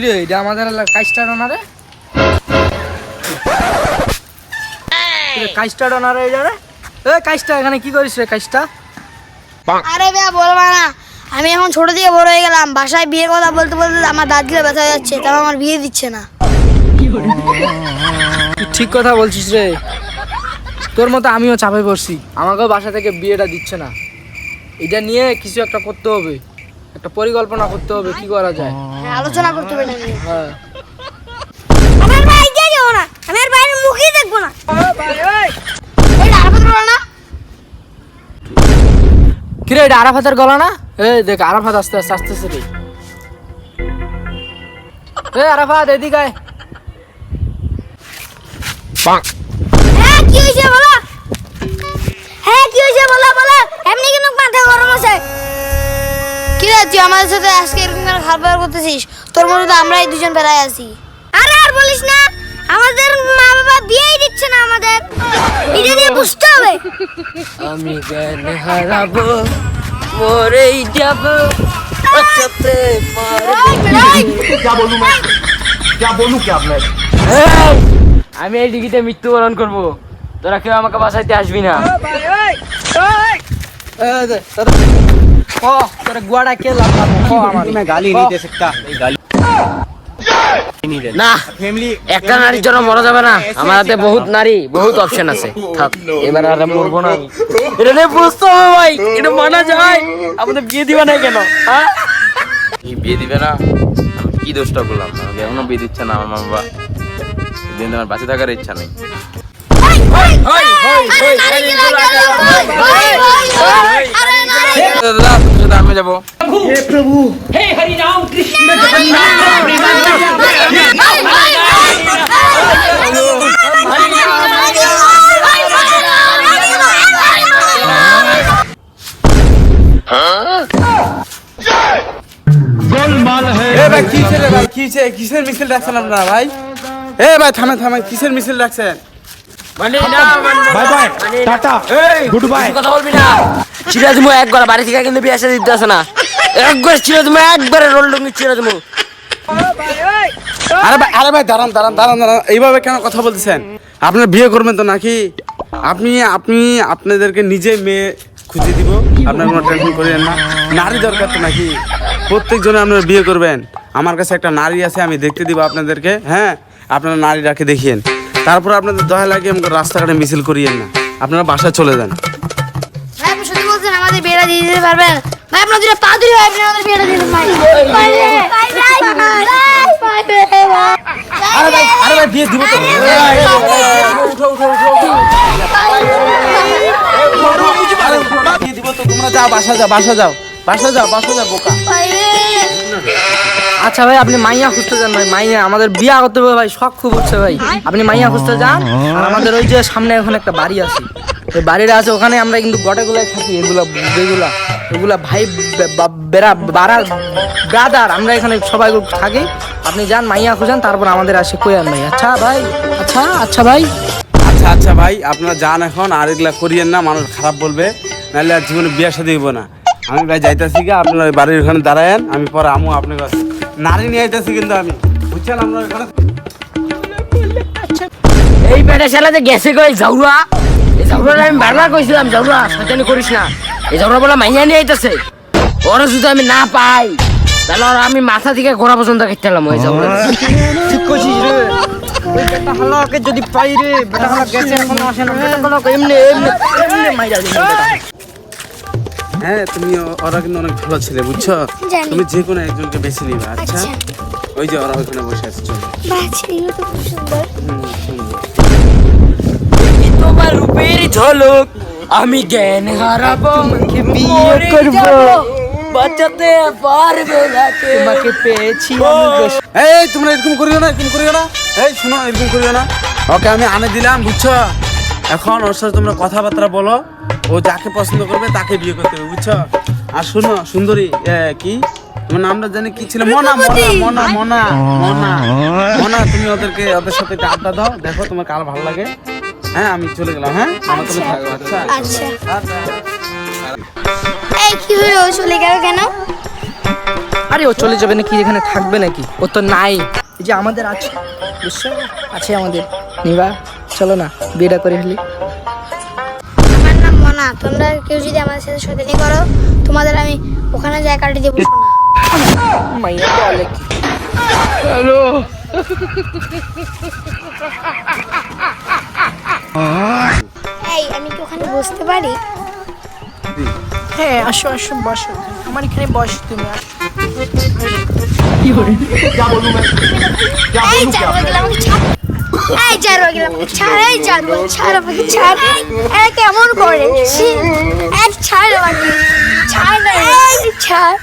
কিরে এটা আমাদের কাজটা রানারে কাজটা রানারে এই যারে এ কাজটা এখানে কি করিস রে কাজটা আরে বে বলবা না। আমি এখন ছোট থেকে বড় হয়ে গেলাম বাসায় বিয়ের কথা বলতে বলতে আমার দাঁত গিলে ব্যথা হয়ে যাচ্ছে তাও আমার বিয়ে দিচ্ছে না। ঠিক কথা বলছিস রে। তোর মতো আমিও চাপে পড়ছি আমাকেও বাসা থেকে বিয়েটা দিচ্ছে না। এটা নিয়ে কিছু একটা করতে হবে। একটা পরিকল্পনা করতে হবে কি করা যায়? হ্যাঁ, আলোচনা করতে হবে হ্যাঁ। আমি আর বাইরে যাব না আমি আর বাইরের মুখই দেখব না। এই কিরে এটা আরাফাতের গলা না? এই দেখ আরাফাত আস্তে আস্তে আরাফাত এদিকে আয়। হ্যাঁ কি হয়েছে বলো? হ্যাঁ কি হয়েছে বলো বলো। এমনি কিন্তু মাথা গরম আছে। কিরে আমাদের সাথে আজকে এরকম করে খারাপ করতেছিস? তোর মনে তো আমরাই দুজন বেড়ায় আছি। আরে আর বলিস না আমাদের মা বাবা বিয়েই দিচ্ছে না আমাদের। বুঝতে হবে। আমি মরেই যাব আচ্ছাতে যা বলু মা। যা বলু কে আপনার? আমি এই ডিগিতে মৃত্যুবরণ করব। তোরা কেউ আমাকে বাসাইতে আসবি না। একটা নারীর জন্য মরা যাবে না আমার হাতে বহুত নারী বহুত অপশন আছে এবার যায় কেন কি দোষটা করলাম আমাকে এখনও বিয়ে না আমার বাবা থাকার ইচ্ছা নেই দাদা সাথে আমি যাব এ ভাই কিসের ভাই কিসের কিসের মিছিল রাখছেন আপনারা ভাই? এ ভাই থামে থামে কিসের মিছিল রাখছেন মানে bye bye tata. Goodbye. কথা বলবি না। সিরাজমু একবার বাড়ি থেকে কিন্তু বিয়ে দিতে আসে না। একবার সিরাজমু একবারে রোল লুঙ্গি সিরাজমু আরে ভাই আরে ভাই, দাঁড়ান দাঁড়ান দাঁড়ান দাঁড়ান। এইভাবে কেন কথা বলতেছেন? আপনারা বিয়ে করবেন তো নাকি? আপনি আপনি আপনাদেরকে নিজে মেয়ে খুঁজে দিব। আপনার কোনো টেনশন করেন না। নারী দরকার তো নাকি? প্রত্যেকজনে আপনারা বিয়ে করবেন। আমার কাছে একটা নারী আছে, আমি দেখতে দিব আপনাদেরকে। হ্যাঁ আপনারা নারীটাকে দেখিয়েন। তারপর আপনাদের দয়া লাগে আমাকে রাস্তাঘাটে মিছিল করিয়েন না। আপনারা বাসায় চলে যান। বিয়েটা দিয়ে দিতে পারবেন। ভাই আপনার দুটো আপনি আমাদের বিয়েটা দিয়ে দিন ভাই। আরে ভাই আরে ভাই বিয়ে দিব তো। বিয়ে দিব তো। তোমরা যাও বাসা যাও বাসা যাও। বাসা যাও বাসা যাও বোকা। আচ্ছা ভাই আপনি মাইয়া খুঁজতে যান ভাই মাইয়া আমাদের বিয়া করতে হবে ভাই শখ খুব হচ্ছে ভাই। আপনি মাইয়া খুঁজতে যান আর আমাদের ওই যে সামনে এখন একটা বাড়ি আছে। ওই বাড়িটা আছে ওখানে আমরা কিন্তু গটাগুলাই থাকি এগুলা যেগুলা এগুলা ভাই বেড়া বাড়ার ব্রাদার আমরা এখানে সবাই থাকি। আপনি যান মাইয়া খুঁজান তারপর আমাদের আসে কইয়ান নাই আচ্ছা ভাই আচ্ছা আচ্ছা ভাই। আচ্ছা আচ্ছা ভাই আপনারা যান এখন আর এগুলা করিয়েন না মানুষ খারাপ বলবে নাহলে আর জীবনে বিয়ে সাথে দিব না। আমি ভাই যাইতেছি গা আপনার বাড়ির ওখানে দাঁড়ায়েন আমি পরে আমু আপনার কাছে নারী নিয়ে আইতেছি কিন্তু আমি। বুঝছেন আপনার ওখানে এই পেটে শালাতে গেছে কই জাউরা এই জাউরা আমি বারবার কইছিলাম জাউরা শয়তানি করিস না। এই জাউরা বলা মাইয়া নিয়ে আইতাছে। ওরা যদি আমি না পাই। তাহলে ওরা আমি মাথা থেকে গোড়া পর্যন্ত কেটেলাম ওই জাউরা ঠিক করছিস রে ওই বেটা হালাকে যদি পাই রে বেটা হালা গেছে এখনও আসে না বেটা হালাকে এমনি এমনি এমনি মাইরা দিবি হ্যাঁ তুমি ও- ওরা কিন্তু অনেক ভালো ছেলে বুঝছ? তুমি যে কোনো একজনকে বেছে নিবে আচ্ছা? ওই যে ওরা ওখানে বসে আছে চলো। বাহ ছেলেগুলো তো খুব সুন্দর। ঝলক আমি জ্ঞান হারাবো। বিয়ে করব। বাঁচাতে পারবে না তোমাকে পেয়েছি আমি এই তোমরা এরকম করিও না এরকম করিও না। এই শোনো এরকম করিও না। ওকে আমি আনে দিলাম বুঝছ? এখন ওর সাথে তোমরা কথাবার্তা বলো। ও যাকে পছন্দ করবে তাকে বিয়ে করতে হবে বুঝছ? আর শোনো সুন্দরী কি? তোমার নামটা জানি কি ছিল? মনা মনা মনা মনা মনা। মনা তুমি ওদেরকে ওদের সাথে একটা আড্ডা দাও। দেখো তোমার কার ভালো লাগে। হ্যাঁ আমি চলে গেলাম হ্যাঁ? আমার তুমি থাকো আচ্ছা আচ্ছা। আচ্ছা। এই কি হলো? ও চলে গেল কেন? আরে ও চলে যাবে নাকি? এখানে থাকবে নাকি? ও তো নাই। এই যে আমাদের আছে। বুঝছ? আছে আমাদের। নিবা চলো না বিয়েটা করে ফেলি। আমার নাম মনা। তোমরা কেউ যদি আমাদের সাথে শয়তানি করো তোমাদের আমি ওখানে জায়গাটা দিয়ে বসবো না। মাইয়া তো অনেক এই আমি কি ওখানে বসতে পারি? হ্যাঁ আসো আসো বসো। আমার এখানে বস তুমি কেমন করে? ছাড় ছাড় ছাড়।